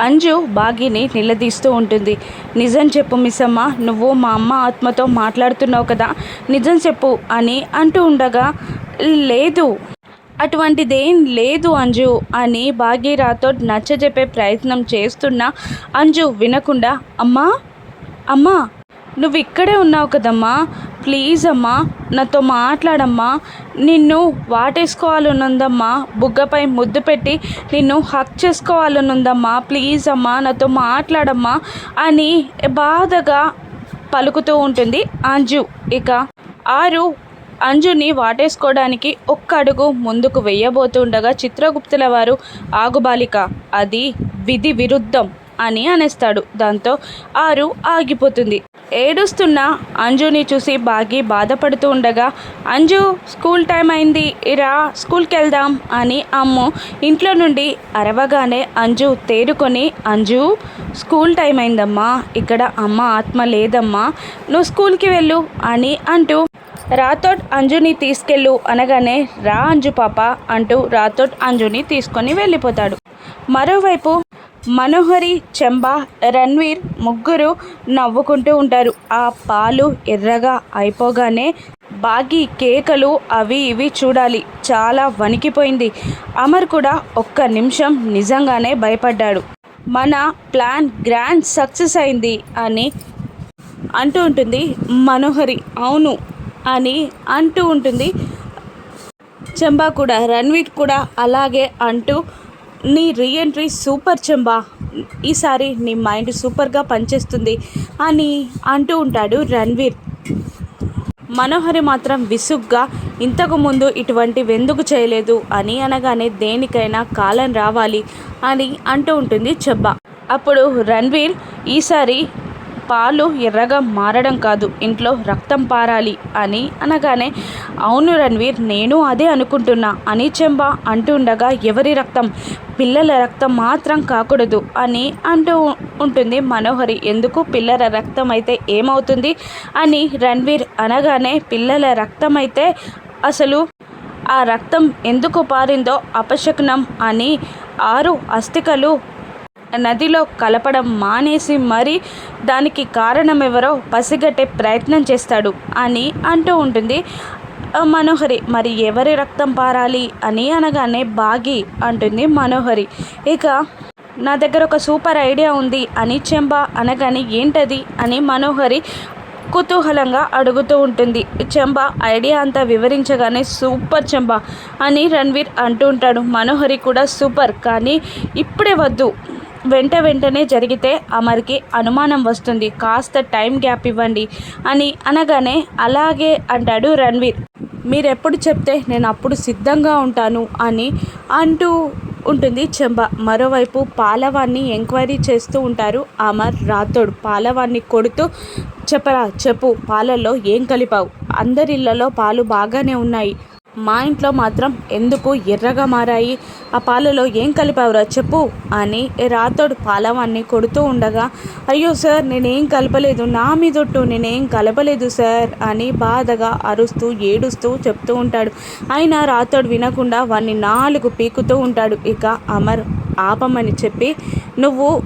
అంజు బాగిని నిలదీస్తూ ఉంటుంది. నిజం చెప్పు మిస్సమ్మ నువ్వు మా అమ్మ ఆత్మతో మాట్లాడుతున్నావు కదా నిజం చెప్పు అని అంటూ ఉండగా లేదు. అటువంటిదేం లేదు అంజు అని భాగీరాతో నచ్చజెప్పే ప్రయత్నం చేస్తున్నా అంజు వినకుండా అమ్మా అమ్మా నువ్వు ఇక్కడే ఉన్నావు కదమ్మా ప్లీజ్ అమ్మా నాతో మాట్లాడమ్మా. నిన్ను వాటేసుకోవాలనుందమ్మా. బుగ్గపై ముద్దు పెట్టి నిన్ను హక్ చేసుకోవాలనుందమ్మా. ప్లీజ్ అమ్మా నాతో మాట్లాడమ్మా అని బాధగా పలుకుతూ ఉంటుంది అంజు. ఇక ఆరు అంజుని వాటేసుకోవడానికి ఒక్క అడుగు ముందుకు వెయ్యబోతుండగా చిత్రగుప్తుల వారు ఆగుబాలిక. అది విధి విరుద్ధం. అని అనేస్తాడు. దాంతో ఆరు ఆగిపోతుంది. ఏడుస్తున్న అంజుని చూసి బాగి బాధపడుతూ ఉండగా అంజు స్కూల్ టైం అయింది. ఇరా స్కూల్కి వెళ్దాం అని అమ్ము ఇంట్లో నుండి అరవగానే అంజు తేరుకొని అంజు స్కూల్ టైం అయిందమ్మా. ఇక్కడ అమ్మ ఆత్మ లేదమ్మా. నువ్వు స్కూల్కి వెళ్ళు అని అంటూ రాథోడ్ అంజుని తీసుకెళ్ళు అనగానే రా అంజు పాప అంటూ రాథోడ్ అంజుని తీసుకొని వెళ్ళిపోతాడు. మరోవైపు మనోహరి చెంబా రణ్వీర్ ముగ్గురు నవ్వుకుంటూ ఉంటారు. ఆ పాలు ఎర్రగా అయిపోగానే బాగి కేకలు అవి ఇవి చూడాలి. చాలా వణికిపోయింది. అమర్ కూడా ఒక్క నిమిషం నిజంగానే భయపడ్డాడు. మన ప్లాన్ గ్రాండ్ సక్సెస్ అయింది అని అంటూ ఉంటుంది మనోహరి. అవును అని అంటూ ఉంటుంది చెంబా కూడా రణ్వీర్ కూడా అలాగే అంటూ నీ రీఎంట్రీ సూపర్ చెంబా. ఈసారి నీ మైండ్ సూపర్గా పనిచేస్తుంది అని అంటూ ఉంటాడు రణ్వీర్. మనోహరి మాత్రం విసుగ్గా ఇంతకుముందు ఇటువంటివి ఎందుకు చేయలేదు అని అనగానే దేనికైనా కాలం రావాలి అని అంటూ ఉంటుంది చెబ్బా అప్పుడు రణ్వీర్ ఈసారి పాలు ఎర్రగా మారడం కాదు ఇంట్లో రక్తం పారాలి అని అనగానే అవును రణ్వీర్ నేను అదే అనుకుంటున్నా అని చెంబ అంటుండగా ఎవరి రక్తం? పిల్లల రక్తం మాత్రం కాకూడదు అని అంటూ ఉంటుంది మనోహరి. ఎందుకు? పిల్లల రక్తం అయితే ఏమవుతుంది అని రణ్వీర్ అనగానే పిల్లల రక్తం అయితే అసలు ఆ రక్తం ఎందుకు పారిందో అపశకునం అని ఆరు అస్థికలు నదిలో కలపడం మానేసి మరి దానికి కారణం ఎవరో పసిగట్టే ప్రయత్నం చేస్తాడు అని అంటూ ఉంటుంది. మనోహరి మరి ఎవరి రక్తం పారాలి? అని అనగానే బాగి అంటుంది మనోహరి. ఇక నా దగ్గర ఒక సూపర్ ఐడియా ఉంది అని చెంబ అనగానే ఏంటది? అని మనోహరి కుతూహలంగా అడుగుతూ ఉంటుంది. చెంబ ఐడియా అంతా వివరించగానే సూపర్ చెంబ అని రణ్వీర్ అంటూ ఉంటాడు. మనోహరి కూడా సూపర్ కానీ ఇప్పుడే వద్దు. వెంట వెంటనే జరిగితే అమర్కి అనుమానం వస్తుంది. కాస్త టైం గ్యాప్ ఇవ్వండి అని అనగానే అలాగే అంటాడు రణ్వీర్. మీరెప్పుడు చెప్తే నేను అప్పుడు సిద్ధంగా ఉంటాను అని అంటూ ఉంటుంది చెంబ. మరోవైపు పాలవాన్ని ఎంక్వైరీ చేస్తూ ఉంటారు అమర్ రాథోడ్. పాలవాన్ని కొడుతూ చెప్పరా చెప్పు పాలల్లో ఏం కలిపావు? అందరిళ్ళలో పాలు బాగానే ఉన్నాయి. మా ఇంట్లో మాత్రం ఎందుకు ఎర్రగా మారాయి? ఆ పాలలో ఏం కలిపావురా చెప్పు అని రాతోడు పాలవాన్ని కొడుతూ ఉండగా అయ్యో సార్ నేనేం కలపలేదు. నా మీదొట్టు నేనేం కలపలేదు సార్ అని బాధగా అరుస్తూ ఏడుస్తూ చెప్తూ ఉంటాడు. అయినా రాతోడు వినకుండా వాన్ని నాలుగు పీకుతూ ఉంటాడు. ఇక అమర్ ఆపమని చెప్పి నువ్వు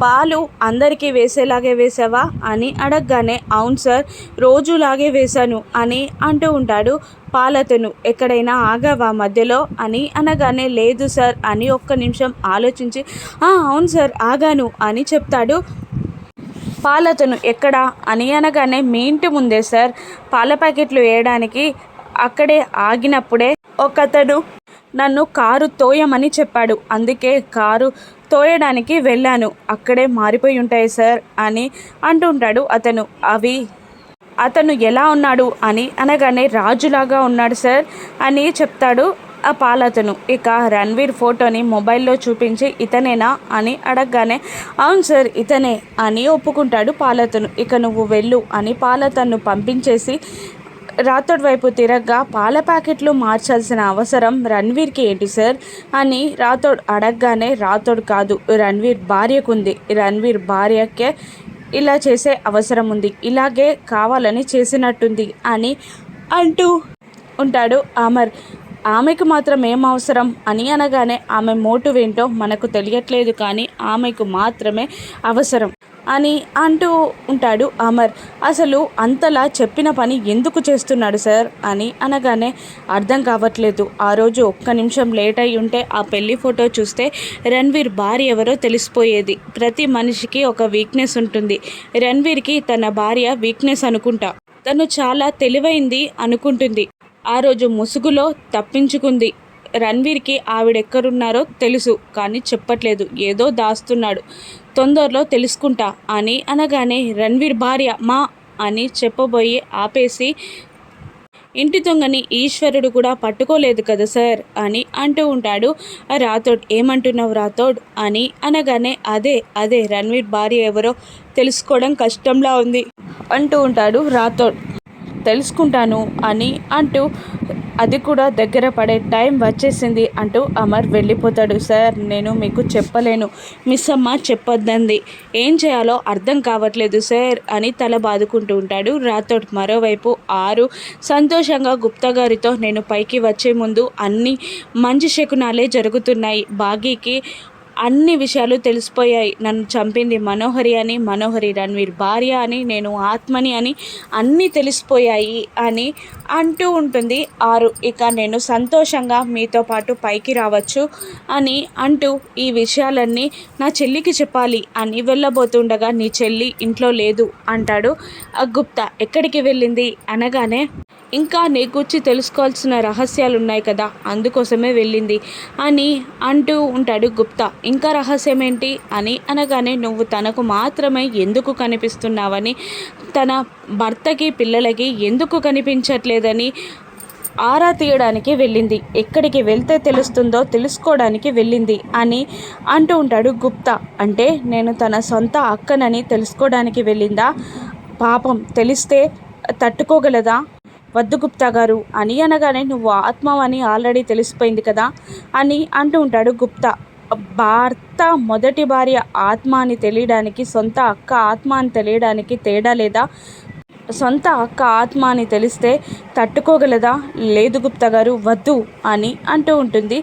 పాలు అందరికీ వేసేలాగే వేసావా అని అడగగానే అవును సార్ రోజులాగే వేశాను అని అంటూ ఉంటాడు పాలతను. ఎక్కడైనా ఆగావా మధ్యలో? అని అనగానే లేదు సార్ అని ఒక్క నిమిషం ఆలోచించి అవును సార్ ఆగాను అని చెప్తాడు పాలతను. ఎక్కడా? అని అనగానే మీ ఇంటి ముందే సార్ పాల ప్యాకెట్లు వేయడానికి అక్కడే ఆగినప్పుడే ఒకతడు నన్ను కారు తోయమని చెప్పాడు. అందుకే కారు తోయడానికి వెళ్ళాను. అక్కడే మారిపోయి ఉంటాయి సార్ అని అంటుంటాడు అతను. అవి అతను ఎలా ఉన్నాడు అని అనగానే రాజులాగా ఉన్నాడు సార్ అని చెప్తాడు ఆ పాలతను ఇక రణ్వీర్ ఫోటోని మొబైల్లో చూపించి ఇతనేనా అని అడగగానే అవును సార్ ఇతనే అని ఒప్పుకుంటాడు పాలతను ఇక నువ్వు వెళ్ళు అని పాలతను పంపించేసి రాథోడ్ వైపు తిరగ్గా పాల ప్యాకెట్లు మార్చాల్సిన అవసరం రణ్వీర్కి ఏంటి సార్? అని రాథోడ్ అడగగానే రాథోడ్ కాదు రణ్వీర్ భార్యకుంది. రణ్వీర్ భార్యకే ఇలా చేసే అవసరం ఉంది. ఇలాగే కావాలని చేసినట్టుంది అని అంటూ ఉంటాడు అమర్. ఆమెకు మాత్రం ఏం అవసరం అని అనగానే ఆమె మోటు ఏంటో మనకు తెలియట్లేదు కానీ ఆమెకు మాత్రమే అవసరం. అని అంటూ ఉంటాడు అమర్. అసలు అంతలా చెప్పిన పని ఎందుకు చేస్తున్నాడు సార్? అని అనగానే అర్థం కావట్లేదు. ఆ రోజు ఒక్క నిమిషం లేట్ అయి ఉంటే ఆ పెళ్ళి ఫోటో చూస్తే రణ్వీర్ భార్య ఎవరో తెలిసిపోయేది. ప్రతి మనిషికి ఒక వీక్నెస్ ఉంటుంది. రణ్వీర్కి తన భార్య వీక్నెస్ అనుకుంటా. తను చాలా తెలివైంది అనుకుంటుంది. ఆ రోజు ముసుగులో తప్పించుకుంది. రణ్వీర్కి ఆవిడెక్కడున్నారో తెలుసు కానీ చెప్పట్లేదు. ఏదో దాస్తున్నాడు. తొందరలో తెలుసుకుంటా అని అనగానే రణ్వీర్ భార్య మా అని చెప్పబోయి ఆపేసి ఇంటి దొంగని ఈశ్వరుడు కూడా పట్టుకోలేదు కదా సార్ అని అంటూ ఉంటాడు. రాథోడ్ ఏమంటున్నావు రాథోడ్? అని అనగానే అదే అదే రణ్వీర్ భార్య ఎవరో తెలుసుకోవడం కష్టంలా ఉంది అంటూ ఉంటాడు రాథోడ్. తెలుసుకుంటాను అని అంటూ అది కూడా దగ్గర పడే టైం వచ్చేసింది అంటూ అమర్ వెళ్ళిపోతాడు. సార్ నేను మీకు చెప్పలేను. మిస్ అమ్మ చెప్పొద్దంది. ఏం చేయాలో అర్థం కావట్లేదు సార్ అని తల బాదుకుంటూ ఉంటాడు. రాతోడ్ మరోవైపు ఆరు సంతోషంగా గుప్తా గారితో నేను పైకి వచ్చే ముందు అన్ని మంచి శకునాలే జరుగుతున్నాయి. బాగీకి అన్ని విషయాలు తెలిసిపోయాయి. నన్ను చంపింది మనోహరి అని మనోహరి రణ్వీర్ భార్య అని నేను ఆత్మని అని అన్నీ తెలిసిపోయాయి అని అంటూ ఉంటుంది. ఆరు ఇక నేను సంతోషంగా మీతో పాటు పైకి రావచ్చు అని అంటూ ఈ విషయాలన్నీ నా చెల్లికి చెప్పాలి అని వెళ్ళబోతుండగా నీ చెల్లి ఇంట్లో లేదు అంటాడు. గుప్తా ఎక్కడికి వెళ్ళింది? అనగానే ఇంకా నీ గురించి తెలుసుకోవాల్సిన రహస్యాలు ఉన్నాయి కదా అందుకోసమే వెళ్ళింది అని అంటూ ఉంటాడు గుప్తా. ఇంకా రహస్యం ఏంటి అని అనగానే నువ్వు తనకు మాత్రమే ఎందుకు కనిపిస్తున్నావని తన భర్తకి పిల్లలకి ఎందుకు కనిపించట్లేదని ఆరా తీయడానికి వెళ్ళింది. ఎక్కడికి వెళ్తే తెలుస్తుందో తెలుసుకోవడానికి వెళ్ళింది అని అంటూ ఉంటాడు గుప్తా. అంటే నేను తన సొంత అక్కనని తెలుసుకోవడానికి వెళ్ళిందా? పాపం తెలిస్తే తట్టుకోగలదా? వద్దు గుప్తా గారు. అని అనగానే నువ్వు ఆత్మ అని ఆల్రెడీ తెలిసిపోయింది కదా అని అంటూ ఉంటాడు గుప్తా. భర్త మొదటి భార్య ఆత్మ అని తెలియడానికి సొంత అక్క ఆత్మ అని తెలియడానికి తేడా లేదా? సొంత అక్క ఆత్మ అని తెలిస్తే తట్టుకోగలదా? లేదు గుప్తా గారు వద్దు అని అంటూ ఉంటుంది.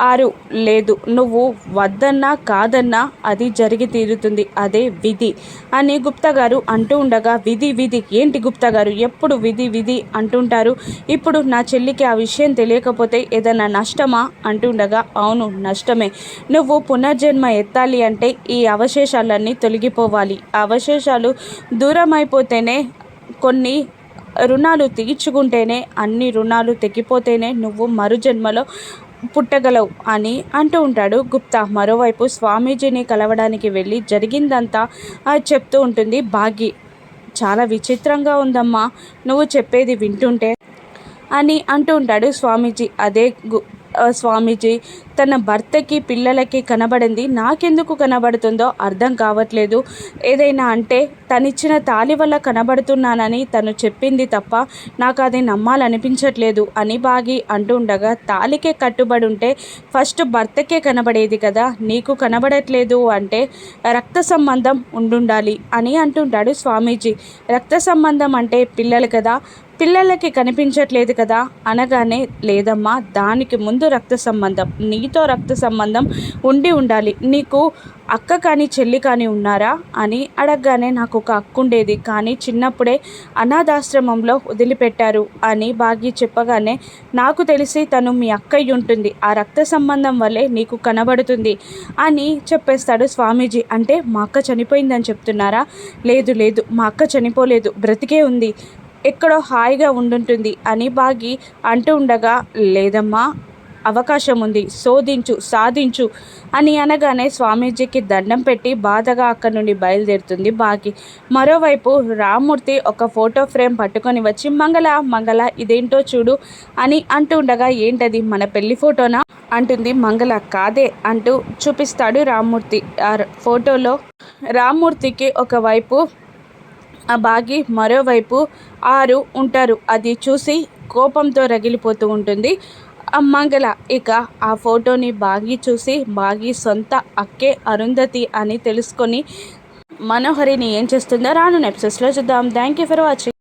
ఆరు. లేదు నువ్వు వద్దన్నా కాదన్నా అది జరిగి తీరుతుంది. అదే విధి. అని గుప్తా గారు అంటూ ఉండగా విధి విధి. ఏంటి గుప్తా గారు ఎప్పుడు విధి విధి అంటుంటారు? ఇప్పుడు నా చెల్లికి ఆ విషయం తెలియకపోతే ఏదైనా నష్టమా? అంటుండగా అవును నష్టమే. నువ్వు పునర్జన్మ ఎత్తాలి అంటే ఈ అవశేషాలన్నీ తొలగిపోవాలి. అవశేషాలు దూరం అయిపోతేనే కొన్ని రుణాలు తీర్చుకుంటేనే అన్ని రుణాలు తెగిపోతేనే నువ్వు మరుజన్మలో పుట్టగలవు అని అంటూ ఉంటాడు గుప్తా. మరోవైపు స్వామీజీని కలవడానికి వెళ్ళి జరిగిందంతా చెప్తూ ఉంటుంది. భాగ్య చాలా విచిత్రంగా ఉందమ్మా నువ్వు చెప్పేది వింటుంటే అని అంటూ ఉంటాడు స్వామీజీ. అదే గు స్వామీజీ తన భర్తకి పిల్లలకి కనబడింది. నాకెందుకు కనబడుతుందో అర్థం కావట్లేదు. ఏదైనా అంటే తనిచ్చిన తాలి వల్ల కనబడుతున్నానని తను చెప్పింది తప్ప నాకు అది నమ్మాలనిపించట్లేదు అని బాగి అంటుండగా తాలికే కట్టుబడి ఉంటే ఫస్ట్ భర్తకే కనబడేది కదా నీకు కనబడట్లేదు అంటే రక్త సంబంధం ఉండుండాలి అని అంటుంటాడు స్వామీజీ. రక్త సంబంధం అంటే పిల్లలు కదా పిల్లలకి కనిపించట్లేదు కదా? అనగానే లేదమ్మా దానికి ముందు రక్త సంబంధం నీతో రక్త సంబంధం ఉండి ఉండాలి. నీకు అక్క కానీ చెల్లి కానీ ఉన్నారా? అని అడగగానే నాకు ఒక అక్క ఉండేది కానీ చిన్నప్పుడే అనాథాశ్రమంలో వదిలిపెట్టారు అని బాగి చెప్పగానే నాకు తెలిసి తను మీ అక్కయ్య ఉంటుంది ఆ రక్త సంబంధం వల్లే నీకు కనబడుతుంది అని చెప్పేస్తాడు స్వామీజీ. అంటే మా అక్క చనిపోయిందని చెప్తున్నారా? లేదు లేదు మా అక్క చనిపోలేదు. బ్రతికే ఉంది. ఎక్కడో హాయిగా ఉండుంటుంది అని బాగి అంటూ ఉండగా లేదమ్మా అవకాశం ఉంది శోధించు సాధించు అని అనగానే స్వామీజీకి దండం పెట్టి బాధగా అక్కడి నుండి బయలుదేరుతుంది బాగి. మరోవైపు రామ్మూర్తి ఒక ఫోటో ఫ్రేమ్ పట్టుకొని వచ్చి మంగళ మంగళ ఇదేంటో చూడు అని అంటూ ఉండగా ఏంటది? మన పెళ్ళి ఫోటోనా? అంటుంది. మంగళ కాదే అంటూ చూపిస్తాడు రామ్మూర్తి. ఆ ఫోటోలో రామ్మూర్తికి ఒకవైపు బాగి మరోవైపు ఆరు ఉంటారు. అది చూసి కోపంతో రగిలిపోతూ ఉంటుంది. మంగళ ఇక ఆ ఫోటోని బాగి చూసి బాగి సొంత అక్కే అరుంధతి అని తెలుసుకొని మనోహరిని ఏం చేస్తుందో రాను నెప్సెస్లో చూద్దాం. Thank you for watching